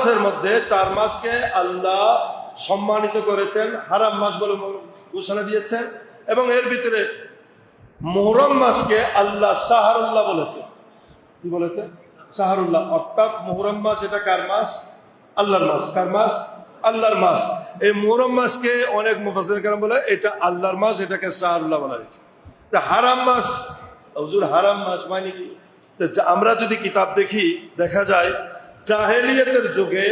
মাসের মধ্যে চার মাসকে আল্লাহ সম্মানিত করেছেন, হারাম মাস বলে ঘোষণা দিয়েছেন, এবং এর ভিতরে মোহরম মাসকে আল্লাহ শাহরুল্লাহ বলেছেন। কি বলেছেন? শাহরুল্লাহ, অর্থাৎ মোহরম মাস এটা কার মাস? আল্লাহর মাস। কার মাস? আল্লাহর মাস। এই মোহরম মাসকে অনেক মুফাসির কারণ বলে, এটা আল্লাহর মাস, এটাকে শাহরুল্লাহ বলা হয়েছে। হারাম মাস হুজুর, হারাম মাস মানে কি? আমরা যদি কিতাব দেখি, দেখা যায় জাহেলিয়তের যুগে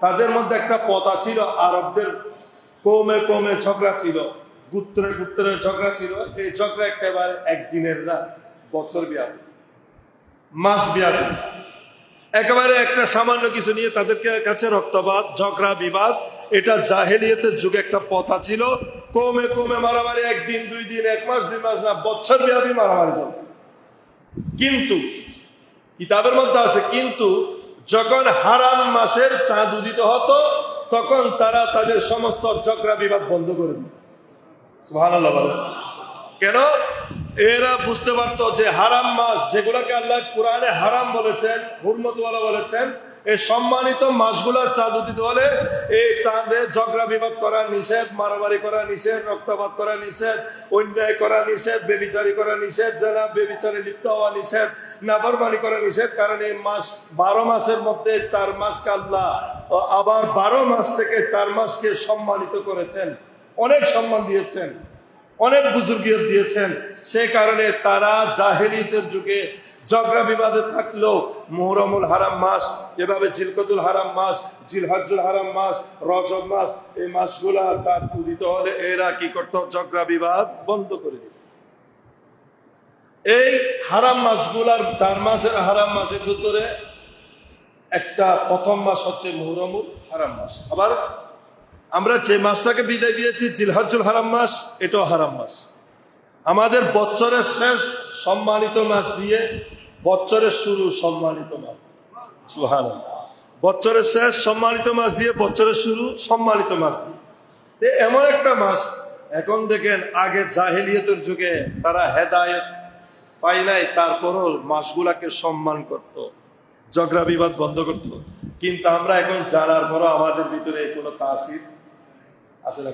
তাদের মধ্যে একটা পথা ছিল, আরবদের কমে কমে ঝগড়া ছিল, গুত্রে গুত্রের ঝগড়া ছিল। এই ঝগড়া একেবারে একদিনের না, বছর ব্যাপী মাস ব্যাপী একেবারে একটা সামান্য কিছু নিয়ে তাদেরকে কাছে রক্তপাত, ঝগড়া, বিবাদ, এটা জাহেলিয়তের যুগে একটা পথা ছিল। কমে কমে মারামারি, একদিন, দুই দিন, এক মাস, দুই মাস না, বছর ব্যাপী মারামারি চলবে কিন্তু, কিতাবের মধ্যে আছে, কিন্তু যখন হারাম মাসের চাঁদ উদিত হতো, তখন তারা তাদের সমস্ত চক্রা বিবাদ বন্ধ করে দিত। কেন? এরা বুঝতে পারতো যে হারাম মাস যেগুলাকে আল্লাহ কোরআনে হারাম বলেছেন, হুরমতওয়ালা বলেছেন এই সম্মানিত মাসগুলোর চাঁদ উদিত হলে এই চাঁদে ঝগড়া বিবাদ করা নিষেধ, মারামারি করা নিষেধ, রক্তপাত করা নিষেধ, অন্যায় করা নিষেধ, বেবিচারি করা নিষেধ, জেনা বেবিচারে লিপ্ত হওয়া নিষেধ, নাফরমানি করা নিষেধ, কারণ এই মাস বারো মাসের মধ্যে চার মাস ও আবার বারো মাস থেকে চার মাসকে সম্মানিত করেছেন। অনেক সম্মান দিয়েছেন, অনেক বুজুর্গিয়ত দিয়েছেন। সেই কারণে তারা জাহেরিতের যুগে ঝগড়া বিবাদে থাকলেও মোহরমুল হারাম মাস, এভাবে জিলকতুল হারাম মাস জিলহাজুল হারাম মাস, রজব মাস, এই মাসগুলা চাঁদ উদিত হলে এরা কি করত? ঝগড়া বিবাদ বন্ধ করে দিত। এই হারাম মাসগুলার চার মাসের হারাম মাসের ভিতরে একটা প্রথম মাস হচ্ছে মুহরমুল হারাম মাস। আবার আমরা যে মাসটাকে বিদায় দিয়েছি জিলহাজুল হারাম মাস, এটাও হারাম মাস। আমাদের বছরের শেষ সম্মানিত মাস দিয়ে বছরের শুরু সম্মানিত মাস। সুবহানাল্লাহ। বছরের শেষ সম্মানিত মাস দিয়ে বছরের শুরু সম্মানিত মাস দিয়ে। এমন একটা মাস, এখন দেখেন আগে জাহেলিয়তের যুগে তারা হেদায়েত পাই নাই, তারপরও মাসগুলাকে সম্মান করত, ঝগড়া বিবাদ বন্ধ করত। কিন্তু আমরা এখন জানার পরও আমাদের ভিতরে কোনো তাসির আছে না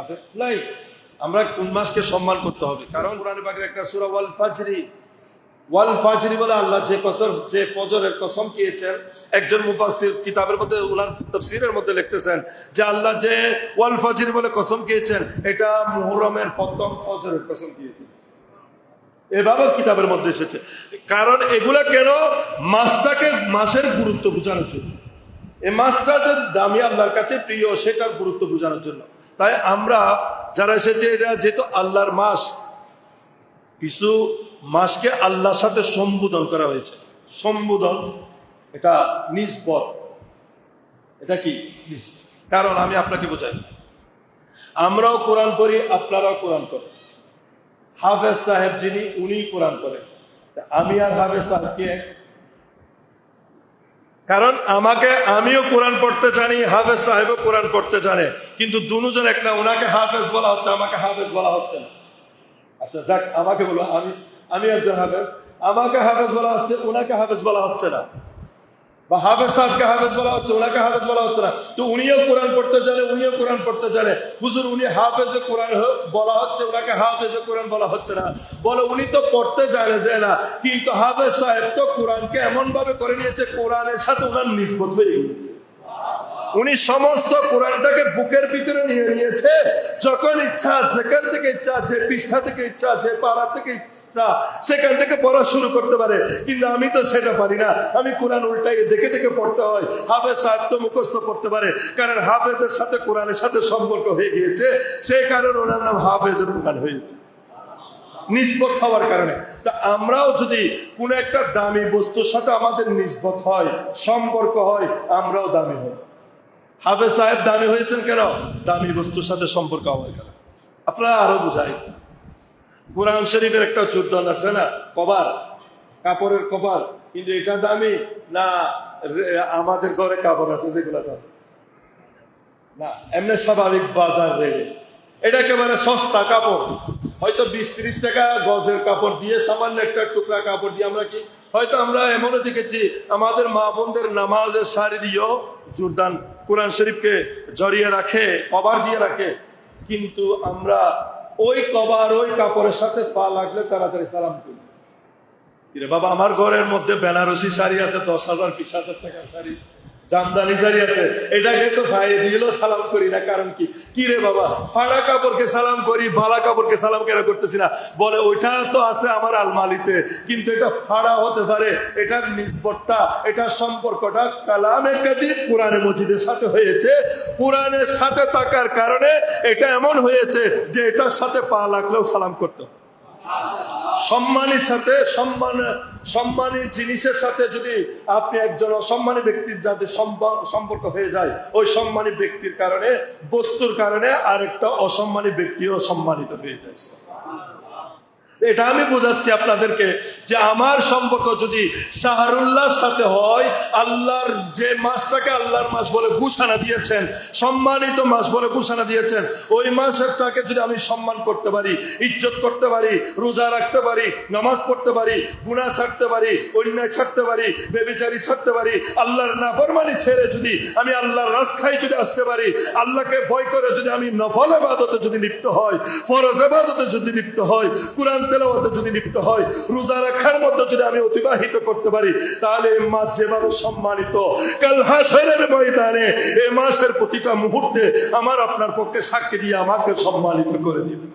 আছে? নাই। আমরা কোন মাসকে সম্মান করতে হবে? কারণ কোরআন পাকের একটা সূরা ওয়াল ফাজরি ওয়াল ফাজরি বলে আল্লাহ যে কসম যে ফজরের কসম খেয়েছেন একজন মুফাসসির কিতাবের মধ্যে, উনার তাফসীরের মধ্যে লিখতেছেন যে আল্লাহ যে ওয়াল ফাজরি বলে কসম খেয়েছেন এটা মুহররমের প্রথম ফজরের কসম খেয়েছেন এভাবে কিতাবের মধ্যে এসেছে। কারণ এগুলা কেন? মাসটাকে মাসের গুরুত্ব বোঝানোর জন্য। এই মাসটা যে দামি আল্লাহর কাছে প্রিয়, সেটার গুরুত্ব বোঝানোর জন্য। তাই আমরা যারা এসেছে এটা যেহেতু আল্লাহর মাস, কিছু মাসকে আল্লাহর সাথে সম্বোধন করা হয়েছে। সম্বোধন, এটা নিষ্পদ এটা কি? নিষ্পদ। কারণ আমি আপনাকে বোঝাই। আমরাও কোরআন করি আপনারাও কোরআন করেন। হাফেজ সাহেব যিনি উনি কোরআন করেন। আমি আর হাফেজ সাহেবকে কারণ আমাকে আমিও কোরআন পড়তে জানি, হাফেজ সাহেবও কোরআন পড়তে জানে। কিন্তু দুজন এক না ওনাকে হাফেজ বলা হচ্ছে, আমাকে হাফেজ বলা হচ্ছে না। আচ্ছা যাক, আমাকে বলো, আমি আমি একজন হাফেজ। আমাকে হাফেজ বলা হচ্ছে ওনাকে হাফেজ বলা হচ্ছে না। বা হাফেজ সাহেবকে হাফেজ বলা হচ্ছে ওনাকে হাফেজ বলা হচ্ছে না। তো উনিও কোরআন পড়তে জানে, উনিও কোরআন পড়তে জানে। হুজুর, উনি হাফেজে কোরআন বলা হচ্ছে ওনাকে হাফেজে কোরআন বলা হচ্ছে না। বলে উনি তো পড়তে জানে যে না, কিন্তু হাফেজ সাহেব তো কোরআনকে এমন ভাবে করে নিয়েছে, কোরআনের সাথে ওনার নিষ্পত হয়ে গিয়েছে। উনি সমস্ত কোরআনটাকে বুকের ভিতরে নিয়ে নিয়েছে। যখন ইচ্ছা, যেখান থেকে ইচ্ছা, যে পৃষ্ঠা থেকে ইচ্ছা, যে পাড়া থেকে ইচ্ছা, সেখান থেকে পড়া শুরু করতে পারে। কিন্তু আমি তো সেটা পারি না। আমি কোরআন উল্টাই দেখে দেখে পড়তে হয়। হাফেজ সাহেব তো মুখস্থ পড়তে পারে। কারণ হাফেজের সাথে কোরআনের সাথে সম্পর্ক হয়ে গিয়েছে। সেই কারণে ওনার নাম হাফেজের কোরআন হয়েছে। নিষ্পত হওয়ার কারণে। তা আমরাও যদি কোনো একটা দামি বস্তুর সাথে আমাদের নিষ্পত হয়, সম্পর্ক হয়, আমরাও দামি হই হাফেজ সাহেব দামি হয়েছেন কেন? দামি বস্তুর সাথে সম্পর্ক হওয়ার কেন? আপনারা আরও বুঝাই। কোরআন শরীফের একটা যুদ্ধ আছে না? কভার? কাপড়ের কভার। কিন্তু এটা দামি? না আমাদের ঘরে কাপড় আছে যেগুলো দামি। না, এমনি স্বাভাবিক বাজার রেটে এটা একেবারে সস্তা কাপড়। হয়তো বিশ ত্রিশ টাকা গজের কাপড় দিয়ে সামান্য একটা টুকরা কাপড় দিয়ে আমরা কি হয়তো আমরা এমনও দেখেছি, আমাদের মা বোনদের নামাজের সারি দিয়েও জোরদান কোরআন শরীফকে জড়িয়ে রাখে কবার দিয়ে রাখে। কিন্তু আমরা ওই কবার ওই কাপড়ের সাথে পা লাগলে তাড়াতাড়ি সালাম করি। কিরে বাবা, আমার ঘরের মধ্যে বেনারসি শাড়ি আছে, দশ হাজার, বিশ হাজার টাকার শাড়ি। জামদানি শাড়ি আছে। এটাকে তো ভাই দিয়েও সালাম করি না, কারণ কি? কি রে বাবা? ফাড়া কাপড়কে সালাম করি, বালা কাপড়কে সালাম কেন করতেছি না? বলে, ওইটা তো আছে আমার আলমারিতে, কিন্তু এটা ফাড়া হতে পারে। এটার এটার সম্পর্কটা কালামে কাদির কোরআনে মসজিদের সাথে হয়েছে। কোরআনের সাথে থাকার কারণে এটা এমন হয়েছে যে এটার সাথে পা লাগলেও সালাম করতে। সম্মানের সাথে সম্মান সম্মানী জিনিসের সাথে যদি আপনি একজন অসম্মানী ব্যক্তির যাতে সম্প- সম্পর্ক হয়ে যায়, ওই সম্মানী ব্যক্তির কারণে, বস্তুর কারণে আরেকটা অসম্মানী ব্যক্তিও সম্মানিত হয়ে যায়। এটা আমি বোঝাচ্ছি আপনাদেরকে যে আমার সম্পর্ক যদি শাহরুল্লাহর সাথে হয়, আল্লাহর যে মাসটাকে আল্লাহর মাস বলে ঘোষণা দিয়েছেন, সম্মানিত মাস বলে ঘোষণা দিয়েছেন, ওই মাসেরটাকে যদি আমি সম্মান করতে পারি, ইজ্জত করতে পারি, রোজা রাখতে পারি, নামাজ পড়তে পারি, গুনাহ ছাড়তে পারি, অন্যায় ছাড়তে পারি, বেবিচারি ছাড়তে পারি, আল্লাহর নাফরমানি ছেড়ে যদি আমি আল্লাহর রাস্তায় যদি আসতে পারি, আল্লাহকে ভয় করে যদি আমি নফল আবাদতে যদি লিপ্ত হয়, ফরজ আবাদতে যদি লিপ্ত হয়, কোরআন তেলাওয়াতে যদি লিপ্ত হয়, রোজা রাখার মধ্যে যদি আমি অতিবাহিত করতে পারি, তাহলে এই মাস যেভাবে সম্মানিত, কাল হাসরের ময়দানে এই মাসের প্রতিটা মুহূর্তে আমার আপনার পক্ষে সাক্ষী দিয়ে আমাকে সম্মানিত করে দিবে।